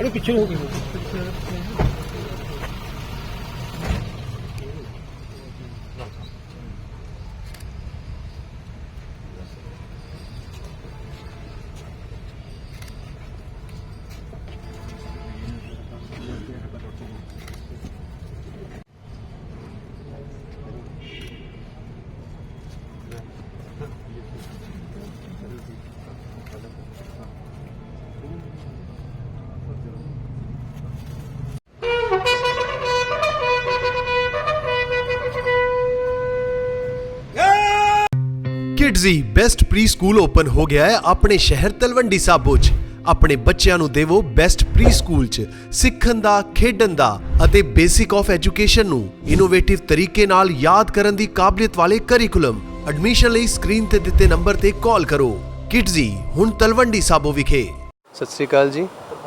ਅਰੇ ਪਿੱਛੇ ਹੋ ਗਈ Kidzee best preschool open ਹੋ ਗਿਆ ਹੈ ਆਪਣੇ ਸ਼ਹਿਰ ਤਲਵੰਡੀ ਸਾਬੋ 'ਚ। ਆਪਣੇ ਬੱਚਿਆਂ ਨੂੰ ਦੇਵੋ ਬੈਸਟ ਪ੍ਰੀ ਸਕੂਲ 'ਚ। ਸਿੱਖਣ ਦਾ, ਖੇਡਣ ਦਾ ਅਤੇ ਬੇਸਿਕ ਆਫ ਐਜੂਕੇਸ਼ਨ ਨੂੰ ਇਨੋਵੇਟਿਵ ਤਰੀਕੇ ਨਾਲ ਯਾਦ ਕਰਨ ਦੀ ਕਾਬਲੀਅਤ ਵਾਲੇ ਕਰਿਕੂਲਮ ਐਡਮਿਸ਼ਨ ਲਈ ਸਕਰੀਨ ਤੇ ਦਿੱਤੇ ਨੰਬਰ ਤੇ ਕਾਲ ਕਰੋ। ਕਿਡਜ਼ੀ ਹੁਣ ਤਲਵੰਡੀ ਸਾਬੋ ਵਿਖੇ। ਸਤਿ ਸ੍ਰੀ ਅਕਾਲ ਜੀ।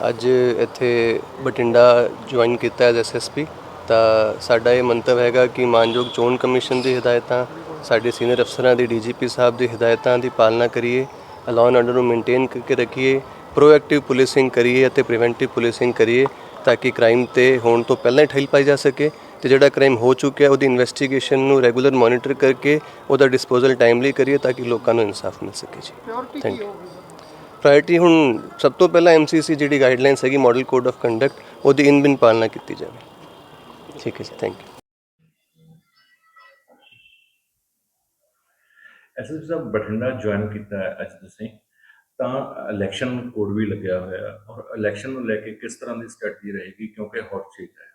ਅੱਜ ਇੱਥੇ ਬਠਿੰਡਾ ਜੁਆਇਨ ਕੀਤਾ ਐਜ਼ ਐਸਐਸਪੀ ਤਾਂ ਸਾਡਾ ਇਹ ਮੰਤਵ ਹੈਗਾ ਕਿ ਮਾਨਯੋਗ ਚੋਣ ਕਮਿਸ਼ਨ ਦੀ ਹਦਾਇਤਾਂ ਸਾਡੇ ਸੀਨੀਅਰ ਅਫਸਰਾਂ ਦੀ ਡੀਜੀਪੀ ਸਾਹਿਬ ਦੀ ਹਦਾਇਤਾਂ ਦੀ ਪਾਲਣਾ ਕਰੀਏ ਲਾਅ ਐਂਡ ਆਰਡਰ ਨੂੰ ਮੇਨਟੇਨ ਕਰਕੇ ਰੱਖੀਏ ਪ੍ਰੋਐਕਟਿਵ ਪੁਲਿਸਿੰਗ ਕਰੀਏ ਅਤੇ ਪ੍ਰੀਵੈਂਟਿਵ ਪੁਲਿਸਿੰਗ ਕਰੀਏ ਤਾਂ ਕਿ ਕ੍ਰਾਈਮ ਤੇ ਹੋਣ ਤੋਂ ਪਹਿਲਾਂ ਹੀ ਠੱਲ ਪਾਈ ਜਾ ਸਕੇ ਤੇ ਜਿਹੜਾ ਕ੍ਰਾਈਮ ਹੋ ਚੁੱਕਿਆ ਉਹਦੀ ਇਨਵੈਸਟੀਗੇਸ਼ਨ ਨੂੰ ਰੈਗੂਲਰ ਮੋਨੀਟਰ ਕਰਕੇ ਉਹਦਾ ਡਿਸਪੋਜ਼ਲ ਟਾਈਮਲੀ ਕਰੀਏ ਤਾਂ ਕਿ ਲੋਕਾਂ ਨੂੰ ਇਨਸਾਫ ਮਿਲ ਸਕੇ ਜੀ। ਥੈਂਕ ਯੂ ਪ੍ਰਾਇੋਰਟੀ ਹੁਣ ਸਭ ਤੋਂ ਪਹਿਲਾਂ ਐਮਸੀਸੀ ਜਿਹੜੀ ਗਾਈਡਲਾਈਨਸ ਹੈਗੀ ਮਾਡਲ ਕੋਡ ਆਫ ਕੰਡਕਟ ਉਹਦੀ ਇਨ ਬਿਨ ਪਾਲਣਾ ਕੀਤੀ ਜਾਵੇ। ਠੀਕ ਹੈ ਜੀ ਥੈਂਕ ਯੂ ਐਸਐਸਪੀ ਸਾਹਿਬ ਬਠਿੰਡਾ ਜੁਆਇਨ ਕੀਤਾ ਹੈ ਅੱਜ ਤੁਸੀਂ, ਤਾਂ ਇਲੈਕਸ਼ਨ ਕੋਡ ਵੀ ਲੱਗਿਆ ਹੋਇਆ ਔਰ ਇਲੈਕਸ਼ਨ ਨੂੰ ਲੈ ਕੇ ਕਿਸ ਤਰ੍ਹਾਂ ਦੀ ਸਟ੍ਰੈਟਜੀ ਰਹੇਗੀ ਕਿਉਂਕਿ ਹੌਟ ਸੀਟ ਹੈ।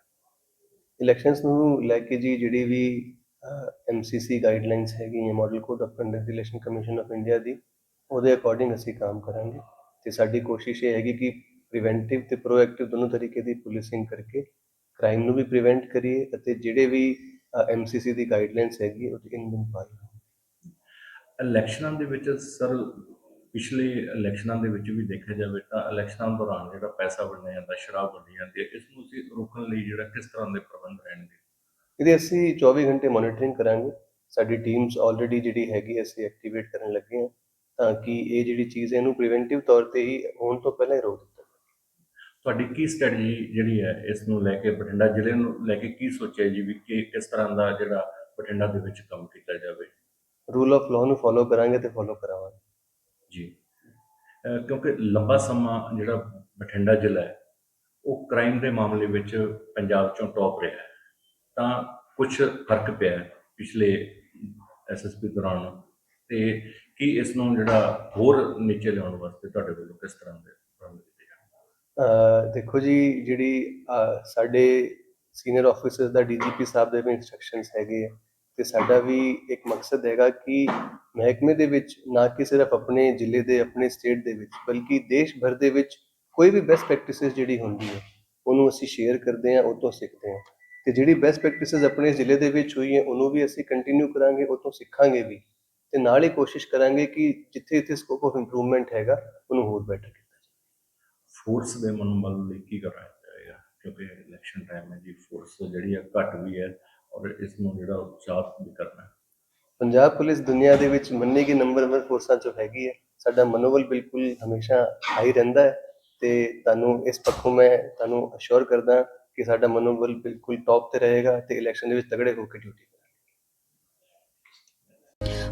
ਇਲੈਕਸ਼ਨਸ ਨੂੰ ਲੈ ਕੇ ਜੀ ਜਿਹੜੀ ਵੀ ਐਮਸੀਸੀ ਗਾਈਡਲਾਈਨਸ ਹੈਗੀਆਂ model code of conduct election commission of India ਦੀ, ਉਹਦੇ ਅਕੋਰਡਿੰਗ ਅਸੀਂ ਕੰਮ ਕਰਾਂਗੇ। ਤੇ ਸਾਡੀ ਕੋਸ਼ਿਸ਼ ਇਹ ਹੈਗੀ ਕਿ ਪ੍ਰੀਵੈਂਟਿਵ ਤੇ ਪ੍ਰੋਐਕਟਿਵ ਦੋਨੋਂ ਤਰੀਕੇ ਦੀ ਪੁਲਿਸਿੰਗ ਕਰਕੇ ਕ੍ਰਾਈਮ ਨੂੰ ਵੀ ਪ੍ਰੀਵੈਂਟ ਕਰੀਏ ਅਤੇ ਜਿਹੜੇ ਵੀ ਐਮਸੀਸੀ ਦੀ ਗਾਈਡਲਾਈਨਸ ਹੈਗੀ ਉਹਦੀ ਇਨ ਬਿਨ ਪਾਲਣਾ ਇਲੈਕਸ਼ਨਾਂ ਦੇ ਵਿੱਚ ਸਰ ਪਿਛਲੇ ਇਲੈਕਸ਼ਨਾਂ ਦੇ ਵਿੱਚ ਵੀ ਦੇਖਿਆ ਜਾਵੇ ਤਾਂ ਇਲੈਕਸ਼ਨਾਂ ਦੌਰਾਨ ਜਿਹੜਾ ਪੈਸਾ ਵੰਡਿਆ ਜਾਂਦਾ ਸ਼ਰਾਬ ਵੰਡੀ ਜਾਂਦੀ ਹੈ ਇਸ ਨੂੰ ਅਸੀਂ ਰੋਕਣ ਲਈ ਜਿਹੜਾ ਕਿਸ ਤਰ੍ਹਾਂ ਦੇ ਪ੍ਰਬੰਧ ਰਹਿਣਗੇ? ਇਹਦੇ ਅਸੀਂ 24 ਘੰਟੇ ਮੋਨੀਟਰਿੰਗ ਕਰਾਂਗੇ। ਸਾਡੀ ਟੀਮਸ ਆਲਰੇਡੀ ਜਿਹੜੀ ਹੈਗੀ ਅਸੀਂ ਐਕਟੀਵੇਟ ਕਰਨ ਲੱਗੇ ਹਾਂ ਤਾਂ ਕਿ ਇਹ ਜਿਹੜੀ ਚੀਜ਼ ਹੈ ਇਹਨੂੰ ਪ੍ਰੀਵੈਂਟਿਵ ਤੌਰ ਤੇ ਹੀ ਹੋਣ ਤੋਂ ਪਹਿਲਾਂ ਹੀ ਰੋਕ ਦਿੱਤਾ ਤੁਹਾਡੀ ਕੀ ਸਟ੍ਰੈਟਜੀ ਜਿਹੜੀ ਹੈ ਇਸ ਨੂੰ ਲੈ ਕੇ ਬਠਿੰਡਾ ਜ਼ਿਲ੍ਹੇ ਨੂੰ ਲੈ ਕੇ ਕੀ ਸੋਚਿਆ ਜੀ ਵੀ ਕਿ ਕਿਸ ਤਰ੍ਹਾਂ ਦਾ ਜਿਹੜਾ ਬਠਿੰਡਾ ਦੇ ਵਿੱਚ ਕੰਮ ਕੀਤਾ ਜਾਵੇ? ਰੂਲ ਆਫ ਲਾਅ ਨੂੰ ਫੋਲੋ ਕਰਾਂਗੇ ਤੇ ਫੋਲੋ ਕਰਾਵਾਂਗੇ। ਜੀ। ਅਹ ਕਿਉਂਕਿ ਲੰਬਾ ਸਮਾਂ ਜਿਹੜਾ ਬਠਿੰਡਾ ਜ਼ਿਲ੍ਹਾ ਹੈ ਉਹ ਕ੍ਰਾਈਮ ਦੇ ਮਾਮਲੇ ਵਿੱਚ ਪੰਜਾਬ ਚੋਂ ਟੌਪ ਰਿਹਾ ਹੈ। ਤਾਂ ਕੁਝ ਫ਼ਰਕ ਪਿਆ ਹੈ ਪਿਛਲੇ ਐਸਐਸਪੀ ਦੌਰਾਨ ਤੇ ਕੀ ਇਸ ਨੂੰ ਜਿਹੜਾ ਹੋਰ ਨੀਚੇ ਲਿਆਉਣ ਵਾਸਤੇ ਤੁਹਾਡੇ ਵੱਲੋਂ ਕਿਸ ਤਰ੍ਹਾਂ ਦੇ ਪ੍ਰਬੰਧ ਕੀਤੇ ਦੇਖੋ ਜੀ ਜਿਹੜੀ ਸਾਡੇ ਸੀਨੀਅਰ ਆਫੀਸਰਸ ਦਾ ਡੀਜੀਪੀ ਸਾਹਿਬ ਦੇ ਵੀ ਇਨਸਟਰਕਸ਼ਨਸ ਹੈਗੇ ਆ। ਤੇ ਸਾਡਾ ਵੀ ਇੱਕ ਮਕਸਦ ਹੈਗਾ ਕਿ ਮਹਿਕਮੇ ਦੇ ਵਿੱਚ ਨਾ ਕਿ ਸਿਰਫ ਆਪਣੇ ਜ਼ਿਲ੍ਹੇ ਦੇ, ਆਪਣੇ ਸਟੇਟ ਦੇ ਵਿੱਚ, ਬਲਕਿ ਦੇਸ਼ ਭਰ ਦੇ ਵਿੱਚ ਕੋਈ ਵੀ ਬੈਸਟ ਪ੍ਰੈਕਟਿਸਿਸ ਜਿਹੜੀ ਹੁੰਦੀ ਹੈ, ਉਹਨੂੰ ਅਸੀਂ ਸ਼ੇਅਰ ਕਰਦੇ ਹਾਂ, ਉਹ ਤੋਂ ਸਿੱਖਦੇ ਹਾਂ। ਤੇ ਜਿਹੜੀ ਬੈਸਟ ਪ੍ਰੈਕਟਿਸਿਸ ਆਪਣੇ ਜ਼ਿਲ੍ਹੇ ਦੇ ਵਿੱਚ ਹੋਈ ਹੈ, ਉਹਨੂੰ ਵੀ ਅਸੀਂ ਕੰਟੀਨਿਊ ਕਰਾਂਗੇ, ਉਹ ਤੋਂ ਸਿੱਖਾਂਗੇ ਵੀ। ਤੇ ਨਾਲ ਹੀ ਕੋਸ਼ਿਸ਼ ਕਰਾਂਗੇ ਕਿ ਜਿੱਥੇ ਜਿੱਥੇ ਸਕੋਪ ਆਫ ਇੰਪਰੂਵਮੈਂਟ ਹੈਗਾ, ਉਹਨੂੰ ਹੋਰ ਬੈਟਰ ਕੀਤਾ ਜਾਵੇ। ਫੋਰਸ ਦੇ ਮਨੋਬਲ ਲਈ ਕੀ ਕਰਨਾ ਚਾਹੀਦਾ? ਕਿਉਂਕਿ ਇਲੈਕਸ਼ਨ ਟਾਈਮ ਹੈ ਜੀ ਫੋਰਸ ਜਿਹੜੀ ਹੈ ਘੱਟ ਵੀ ਹੈ। ਔਰ ਇਸ ਨੂੰ ਜਿਹੜਾ ਉਤਸ਼ਾਹ ਵੀ ਕਰਨਾ ਹੈ। ਪੰਜਾਬ ਪੁਲਿਸ ਦੁਨੀਆ ਦੇ ਵਿੱਚ ਮੰਨੀ ਗਈ ਨੰਬਰ 1 ਫੋਰਸਾਂ ਚੋਂ ਹੈਗੀ ਹੈ। ਸਾਡਾ ਮਨੋਬਲ ਬਿਲਕੁਲ ਹਮੇਸ਼ਾ ਹਾਈ ਰਹਿੰਦਾ ਹੈ ਤੇ ਤੁਹਾਨੂੰ ਇਸ ਪੱਖੋਂ ਮੈਂ ਤੁਹਾਨੂੰ ਅਸ਼ੋਰ ਕਰਦਾ ਕਿ ਸਾਡਾ ਮਨੋਬਲ ਬਿਲਕੁਲ ਟੌਪ ਤੇ ਰਹੇਗਾ ਤੇ ਇਲੈਕਸ਼ਨ ਦੇ ਵਿੱਚ ਤਗੜੇ ਹੋ ਕੇ ਡਿਊਟੀ